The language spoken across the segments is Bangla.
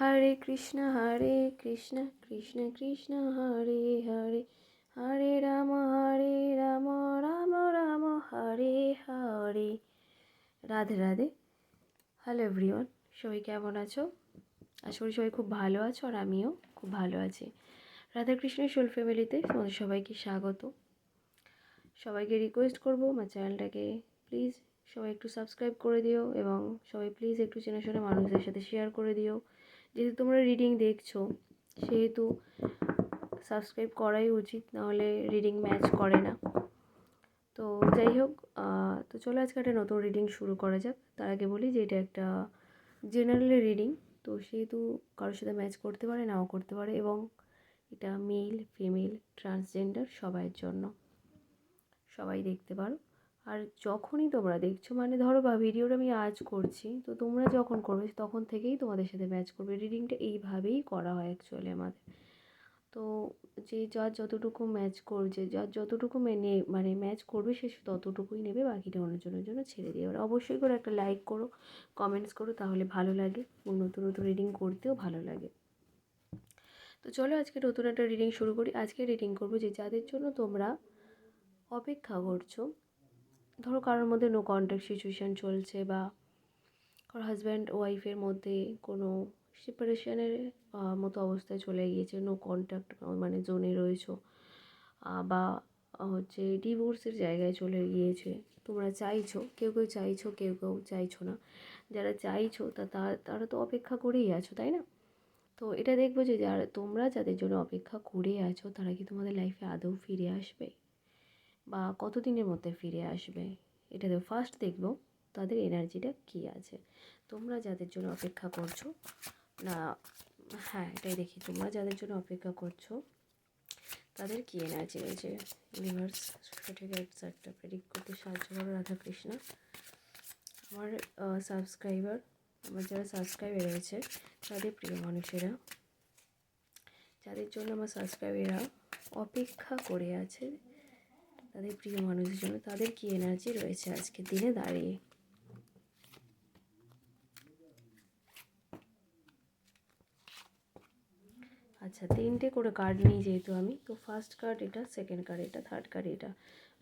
হরে কৃষ্ণ হরে কৃষ্ণ কৃষ্ণ কৃষ্ণ, হরে হরে হরে রাম হরে রাম রাম রাম, হরে হরে। রাধে রাধে। হ্যালো এভরিওয়ান সবাই কেমন আছো? আশা করি সবাই খুব ভালো আছো আর আমিও খুব ভালো আছি। রাধাকৃষ্ণের সোল ফ্যামিলিতে তোমাদের সবাইকে স্বাগত। সবাইকে রিকোয়েস্ট করব আমার চ্যানেলটাকে। প্লিজ সবাই একটু সাবস্ক্রাইব করে দিও এবং সবাই প্লিজ একটু চেনাশোনা মানুষদের সাথে শেয়ার করে দিও। যেহেতু তোমরা রিডিং দেখছ, সেহেতু সাবস্ক্রাইব করাই উচিত, নাহলে রিডিং ম্যাচ করে না। তো যাই হোক তো চলো আজকে একটা নতুন রিডিং শুরু করা যাক। তার আগে বলি যে এটা একটা জেনারেল রিডিং তো সেহেতু কারোর সাথে ম্যাচ করতে পারে, নাও করতে পারে, এবং এটা মেল ফিমেল ট্রান্সজেন্ডার সবাইয়ের জন্য। সবাই দেখতে পারো। আর যখনই তোমরা দেখছ মানে ধরো বা ভিডিওটা আমি আজ করছি, তো তোমরা যখন করবে তখন থেকেই তোমাদের সাথে ম্যাচ করবে। রিডিংটা এইভাবেই করা হয় অ্যাকচুয়ালি আমাদের। তো যে যার যতটুকু ম্যাচ করছে যার যতটুকু মেনে মানে ম্যাচ করবে, সে ততটুকুই নেবে, বাকিটা অন্যজনের জন্য ছেড়ে দিয়ে এবার অবশ্যই করে একটা লাইক করো কমেন্টস করো, তাহলে ভালো লাগে। নতুন নতুন রিডিং করতেও ভালো লাগে। তো চলো আজকে নতুন একটা রিডিং শুরু করি। আজকে রিডিং করব যে যাদের জন্য তোমরা অপেক্ষা করছ ধরো কারোর মধ্যে নো কন্ট্যাক্ট সিচুয়েশান চলছে বা কারও হাজব্যান্ড ওয়াইফের মধ্যে কোনো সেপারেশনের মতো অবস্থায় চলে গিয়েছে নো কন্ট্যাক্ট মানে জোনে রয়েছো বা হচ্ছে ডিভোর্সের জায়গায় চলে গিয়েছে, তোমরা চাইছো, কেউ কেউ চাইছো, কেউ কেউ চাইছো না, যারা চাইছো তা তারা তো অপেক্ষা করেই আছো, তাই না? তো এটা দেখব যে যারা, তোমরা যাদের জন্য অপেক্ষা করে আছো, তারা কি তোমাদের লাইফে আদৌ ফিরে আসবে? বা কতদিনের মধ্যে ফিরে আসবে, এটা তো ফার্স্ট দেখব তাদের এনার্জিটা কী আছে। তোমরা যাদের জন্য অপেক্ষা করছ, না হ্যাঁ এটাই দেখি, তোমরা যাদের জন্য অপেক্ষা করছ, তাদের কী এনার্জি রয়েছে? ইউনিভার্স সঠিক একটা প্রেডিক্ট করতে সাহায্য করো, রাধাকৃষ্ণ। আমার সাবস্ক্রাইবার আমার যারা সাবস্ক্রাইবার রয়েছে, তাদের প্রিয় মানুষেরা, যাদের জন্য আমার সাবস্ক্রাইবেরা অপেক্ষা করে আছে তাদের প্রিয় মানুষের জন্য তাদের কি এনার্জি রয়েছে আজকের দিনে? দাঁড়িয়ে। আচ্ছা তিনটে করে কার্ড নিই যেহেতু আমি। তো ফার্স্ট কার্ড এটা সেকেন্ড কার্ড এটা থার্ড কার্ড এটা।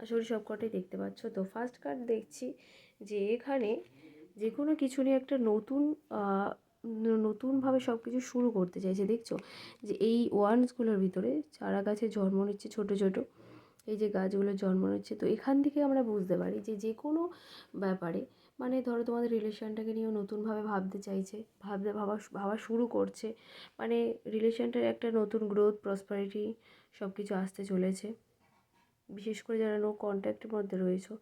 আসলে সব কটাই দেখতে পাচ্ছ। তো ফার্স্ট কার্ড দেখছি যে এখানে যে কোনো কিছু নিয়ে একটা নতুন নতুনভাবে সব কিছু শুরু করতে চাইছে। দেখছ? যে এই ওয়ান্সগুলোর ভিতরে চারা গাছে জন্ম নিচ্ছে ছোটো ছোটো এই যে গাছগুলো জন্ম নিচ্ছে, তো এখান থেকে আমরা বুঝতে পারি যে যে কোনো ব্যাপারে মানে ধরো তোমাদের রিলেশনটাকে নিয়েও নতুনভাবে ভাবতে চাইছে, ভাবতে, ভাবা ভাবা শুরু করছে মানে রিলেশনটার একটা নতুন গ্রোথ প্রসপারিটি সব কিছু আসতে চলেছে। বিশেষ করে যারা নো কন্ট্যাক্টের মধ্যে রয়েছে,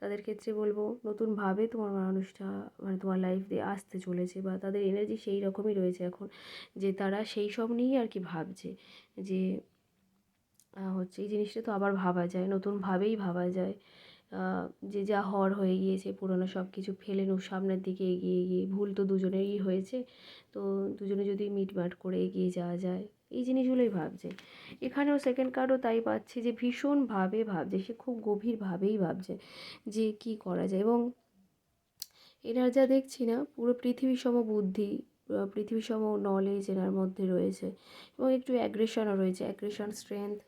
তাদের ক্ষেত্রে বলব নতুনভাবে তোমার মানুষটা মানে তোমার লাইফ দিয়ে আসতে চলেছে বা তাদের এনার্জি সেই রকমই রয়েছে এখন, যে তারা সেই সব নিয়েই আর কি ভাবছে, যে হচ্ছে এই জিনিসটা তো আবার ভাবা যায় নতুনভাবেই ভাবা যায়। যে যা হওয়ার হয়ে গিয়েছে, পুরোনো সব কিছু ফেলে নো, সামনের দিকে এগিয়ে গিয়ে, ভুল তো দুজনেরই হয়েছে। তো দুজনে যদি মিটমাট করে এগিয়ে যাওয়া যায়, এই জিনিসগুলোই ভাবছে। এখানেও সেকেন্ড কার্ডও তাই পাচ্ছি যে ভীষণভাবে ভাবছে, সে খুব গভীরভাবেই ভাবছে যে কি করা যায় এবং এনার যা দেখছি না, পুরো পৃথিবী সম বুদ্ধি পৃথিবী সম নলেজ এনার মধ্যে রয়েছে এবং একটু অ্যাগ্রেশনও রয়েছে অ্যাগ্রেশন স্ট্রেংথ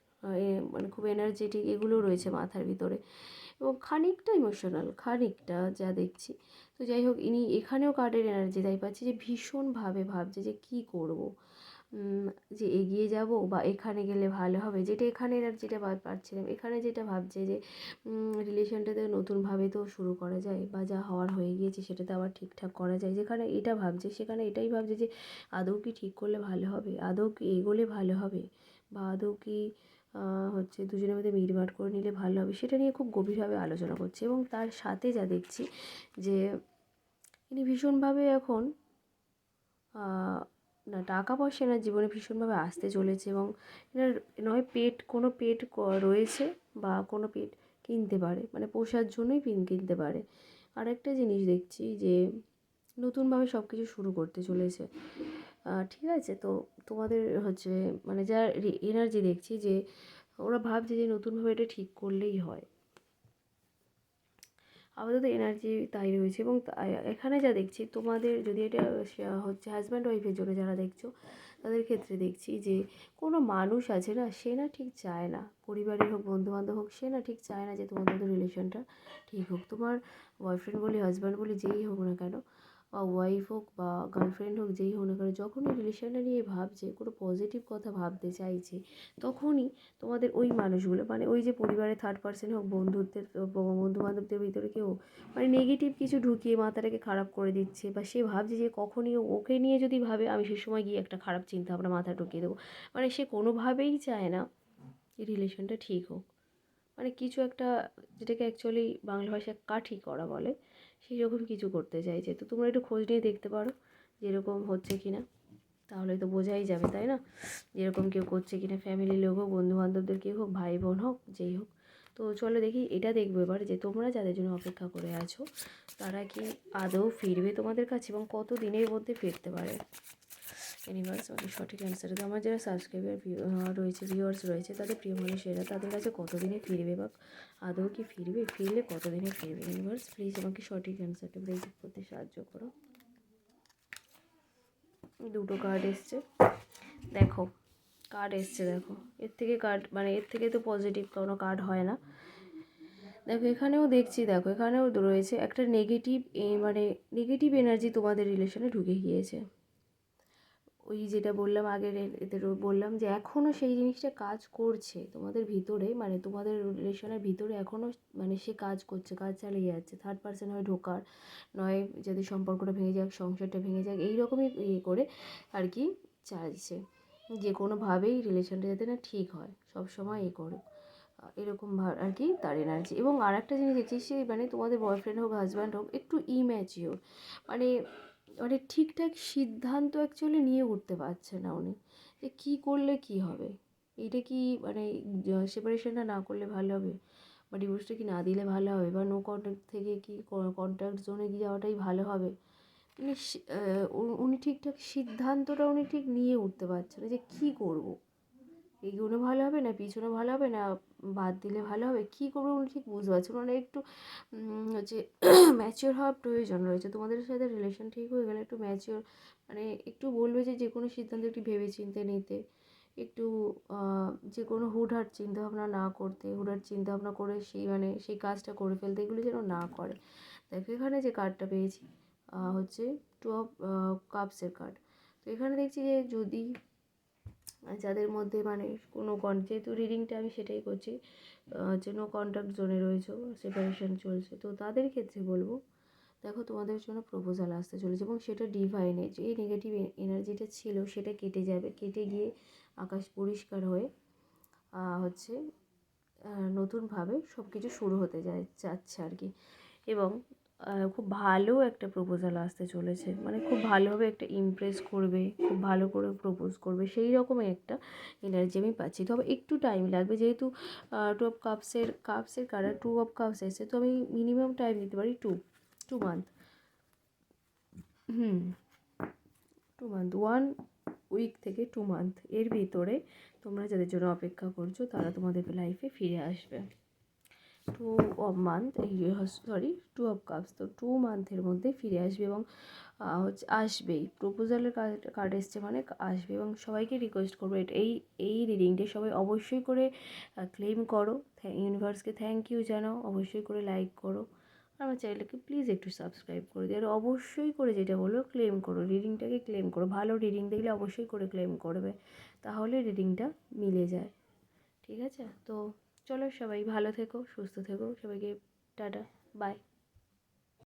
মানে খুব এনার্জেটিক এগুলো রয়েছে মাথার ভিতরে। এবং খানিকটা ইমোশনাল খানিকটা যা দেখছি। তো যাই হোক, ইনি এখানেও কার্ডের এনার্জি তাই পাচ্ছি যে ভীষণভাবে ভাবছে যে কী করব? যে এগিয়ে যাব বা এখানে গেলে ভালো হবে? যেটা এখানে এনার্জিটা পাচ্ছিলাম। এখানে যেটা ভাবছে যে রিলেশনটাতে নতুনভাবে তো শুরু করা যায় বা যা হওয়ার হয়ে গিয়েছে সেটাতে আবার ঠিকঠাক করা যায়। যেখানে এটা ভাবছে, সেখানে এটাই ভাবছে যে আদৌ কি ঠিক করলে ভালো হবে? আদৌ কি এগোলে ভালো হবে? বা আদৌ কি হচ্ছে দুজনের মধ্যে মিটমাট করে নিলে ভালো হবে, সেটা নিয়ে খুব গভীরভাবে আলোচনা করছে এবং তার সাথে যা দেখছি যে ইনি ভীষণভাবে এখন না টাকা পয়সা এনার জীবনে ভীষণভাবে আসতে চলেছে এবং এনার নয় পেট, কোনো পেট রয়েছে বা কোনো পেট কিনতে পারে মানে পোষার জন্যই পিন কিনতে পারে। আর একটা জিনিস দেখছি যে নতুনভাবে সব কিছু শুরু করতে চলেছে। ঠিক আছে? তো তোমাদের হচ্ছে মানে যা এনার্জি দেখছি যে, ওরা ভাবছে যে নতুনভাবে এটা ঠিক করলেই হয়। আপাতত এনার্জি তাই রয়েছে এবং এখানে যা দেখছি, তোমাদের যদি এটা হচ্ছে হাজব্যান্ড ওয়াইফের জন্য যারা দেখছ, তাদের ক্ষেত্রে দেখছি যে, কোনো মানুষ আছে না, সে না ঠিক চায় না। পরিবারের হোক, বন্ধুবান্ধব হোক, সে না ঠিক চায় না যে তোমাদের রিলেশনটা ঠিক হোক। তোমার বয়ফ্রেন্ড বলি হাজব্যান্ড বলি, যেই হোক না কেন ওয়াইফ হোক বা গার্লফ্রেন্ড হোক, যেই হোক না কেন, যখনই রিলেশনটা নিয়ে ভাবছে, কোনো পজিটিভ কথা ভাবতে চাইছে, তখনই তোমাদের ওই মানুষগুলো মানে ওই যে পরিবারের থার্ড পার্সন হোক, বন্ধুত্বের বন্ধু বান্ধবদের ভিতরে কেউ মানে নেগেটিভ কিছু ঢুকিয়ে মাথাটাকে খারাপ করে দিচ্ছে বা সে ভাবছে যে কখনই ওকে নিয়ে যদি ভাবে, আমি সে সময় গিয়ে একটা খারাপ চিন্তা ভাবনা মাথায় ঢুকিয়ে দেবো। মানে সে কোনোভাবেই চায় না যে রিলেশনটা ঠিক হোক। মানে কিছু একটা, যেটাকে অ্যাকচুয়ালি বাংলা ভাষায় কাঠি করা বলে সেই রকম কিছু করতে চাইছে। তো তোমরা একটু খোঁজ নিয়ে দেখতে পারো যেরকম হচ্ছে কি না তাহলে তো বোঝাই যাবে, তাই না? যেরকম কেউ করছে কিনা ফ্যামিলির লোক হোক, বন্ধুবান্ধবদের কেউ হোক ভাই বোন হোক, যেই হোক। তো চলো দেখি, এটা দেখব এবার যে তোমরা যাদের জন্য অপেক্ষা করে আছো, তারা কি আদৌ ফিরবে তোমাদের কাছে এবং কত দিনের মধ্যে ফিরতে পারে? ইউনিভার্স আমাকে সঠিক অ্যান্সার দেবে আমার যারা সাবস্ক্রাইবার রয়েছে ভিউয়ার্স রয়েছে, তাদের প্রিয় মানুষেরা তাদের কাছে কতদিনে ফিরবে বা আদৌ কি ফিরবে? ফিরলে কতদিনে ফিরবে? ইউনিভার্স প্লিজ আমাকে সঠিক অ্যান্সারটা প্রেজেন্ট করতে সাহায্য করো। দুটো কার্ড এসছে। দেখো কার্ড এসছে, দেখো। এর থেকে কার্ড মানে এর থেকে তো পজিটিভ কোনো কার্ড হয় না। দেখো, এখানেও দেখছি, দেখো, এখানেও রয়েছে একটা নেগেটিভ মানে নেগেটিভ এনার্জি তোমাদের রিলেশনে ঢুকে গিয়েছে। ওই যেটা বললাম আগের এদের বললাম যে এখনও সেই জিনিসটা কাজ করছে তোমাদের ভিতরে মানে তোমাদের রিলেশনের ভিতরে এখনও মানে সে কাজ করছে কাজ চালিয়ে যাচ্ছে। থার্ড পার্সন হয় ঢোকার নয় যদি সম্পর্কটা ভেঙে যাক সংসারটা ভেঙে যাক এই রকমই ইয়ে করে আর কি চাইছে যে কোনোভাবেই রিলেশনটা যাতে না ঠিক হয় সব সময় এ আহ, এরকম আর কি তার এনার্জি এবং আর একটা জিনিস দেখছি সে মানে তোমাদের বয়ফ্রেন্ড হোক হাজব্যান্ড হোক একটু ইম্যাচিওর মানে মানে ঠিকঠাক সিদ্ধান্ত অ্যাকচুয়ালি নিয়ে উঠতে পারছে না উনি। যে কী করলে কি হবে? এইটা কি মানে সেপারেশনটা না করলে ভালো হবে? বা ডিভোর্সটা কি না দিলে ভালো হবে? বা নো কন্ট্যাক্ট থেকে কি কন্ট্যাক্ট জোনে গিয়ে যাওয়াটাই ভালো হবে? উনি সি- আহ, উ- উনি ঠিকঠাক সিদ্ধান্তটা উনি ঠিক নিয়ে উঠতে পারছে না যে কী করব? এগোনো ভালো হবে না, পিছনে ভালো হবে না, বাদ দিলে ভালো হবে? কী করব উনি ঠিক বুঝতে পারছেন না। মানে একটু হচ্ছে ম্যাচিওর হওয়ার প্রয়োজন রয়েছে। তোমাদের সাথে রিলেশন ঠিক হয়ে গেলে একটু ম্যাচিওর মানে একটু বলবে যে যে কোনো সিদ্ধান্ত একটু ভেবে চিন্তে নিতে। একটু যে কোনো হুটহাট চিন্তাভাবনা না করতে, হুটহাট চিন্তাভাবনা করে সেই মানে সেই কাজটা করে ফেলতে, এগুলো যেন না করে। দেখো এখানে যে কার্ডটা পেয়েছি হচ্ছে টু অফ কাপসের কার্ড তো এখানে দেখছি যে যদি যাদের মধ্যে মানে কোনো কন যেহেতু রিডিংটা আমি সেটাই করছি যে নো কন্ট্যাক্ট জোনে রয়েছে সেপারেশন চলছে, তো তাদের ক্ষেত্রে বলব, দেখো তোমাদের জন্য প্রপোজাল আসতে চলেছে এবং সেটা ডিভাইনে যে এই নেগেটিভ এনার্জিটা ছিল সেটা কেটে যাবে, কেটে গিয়ে আকাশ পরিষ্কার হয়ে হচ্ছে নতুনভাবে সব কিছু শুরু হতে যায়, যাচ্ছে আর কি। এবং খুব ভালো একটা প্রপোজাল আসতে চলেছে। মানে খুব ভালোভাবে একটা ইমপ্রেস করবে, খুব ভালো করে প্রপোজ করবে সেই রকমই একটা এনার্জি আমি পাচ্ছি। তবে একটু টাইম লাগবে, যেহেতু টু অফ কাপসের কাপসের কালার টু অফ কাপস এসে তো আমি মিনিমাম টাইম দিতে পারি two two month hmm two month one week থেকে টু মান্থ এর ভিতরে তোমরা যাদের জন্য অপেক্ষা করছ, তারা তোমাদের লাইফে ফিরে আসবে। Two of month sorry two of cups তো টু মান্থের মধ্যে ফিরে আসবে এবং হচ্ছে আসবেই। প্রপোজালের কার্ড এসছে মানে আসবে এবং সবাইকে রিকোয়েস্ট করব। এই এই রিডিংটা সবাই অবশ্যই করে ক্লেম করো। ইউনিভার্সকে থ্যাংক ইউ জানাও। অবশ্যই করে লাইক করো। আমার চ্যানেলটাকে প্লিজ একটু সাবস্ক্রাইব করে দিও। আর অবশ্যই করে যেটা বলো ক্লেম করো। রিডিংটাকে ক্লেম করো। ভালো রিডিং দেখলে অবশ্যই করে ক্লেম করবে। তাহলে রিডিংটা মিলে যায়। ঠিক আছে? তো চলো সবাই ভালো থেকো সুস্থ থেকো সবাইকে টাটা বাই